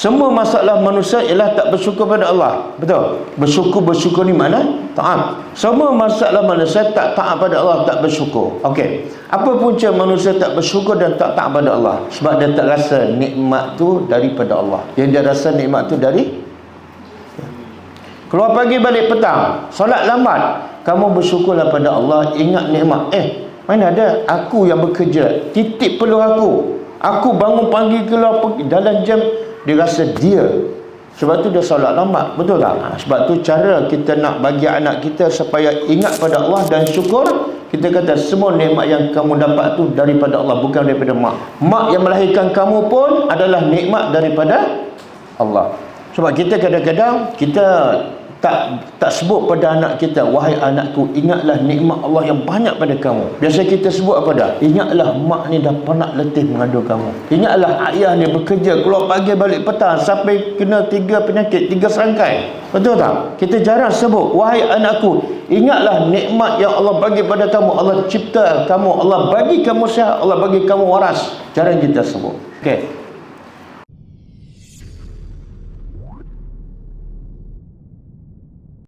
Semua masalah manusia ialah tak bersyukur pada Allah. Betul? Bersyukur bersyukur ni mana? Taat. Semua masalah manusia tak taat pada Allah, tak bersyukur. Okey. Apa punca manusia tak bersyukur dan tak taat pada Allah? Sebab dia tak rasa nikmat tu daripada Allah. Yang dia rasa nikmat tu dari Keluar pagi balik petang, solat lambat. Kamu bersyukurlah pada Allah, ingat nikmat. Eh, mana ada aku yang bekerja, titip perlu aku. Aku bangun pagi keluar pergi dalam jam dia rasa dia. Sebab tu dia solat lambat betul tak? Ha, sebab tu cara kita nak bagi anak kita supaya ingat pada Allah dan syukur kita kata semua nikmat yang kamu dapat tu daripada Allah bukan daripada mak. Mak yang melahirkan kamu pun adalah nikmat daripada Allah. Sebab kita kadang-kadang kita tak tak sebut pada anak kita wahai anakku ingatlah nikmat Allah yang banyak pada kamu. Biasa kita sebut apa dah? Ingatlah mak ni dah penat letih mengadu kamu. Ingatlah ayah ni bekerja keluar pagi balik petang sampai kena tiga penyakit tiga serangkai. Betul tak? Kita jarang sebut wahai anakku ingatlah nikmat yang Allah bagi pada kamu. Allah cipta kamu Allah bagi kamu sihat Allah bagi kamu waras. Jarang kita sebut. Okey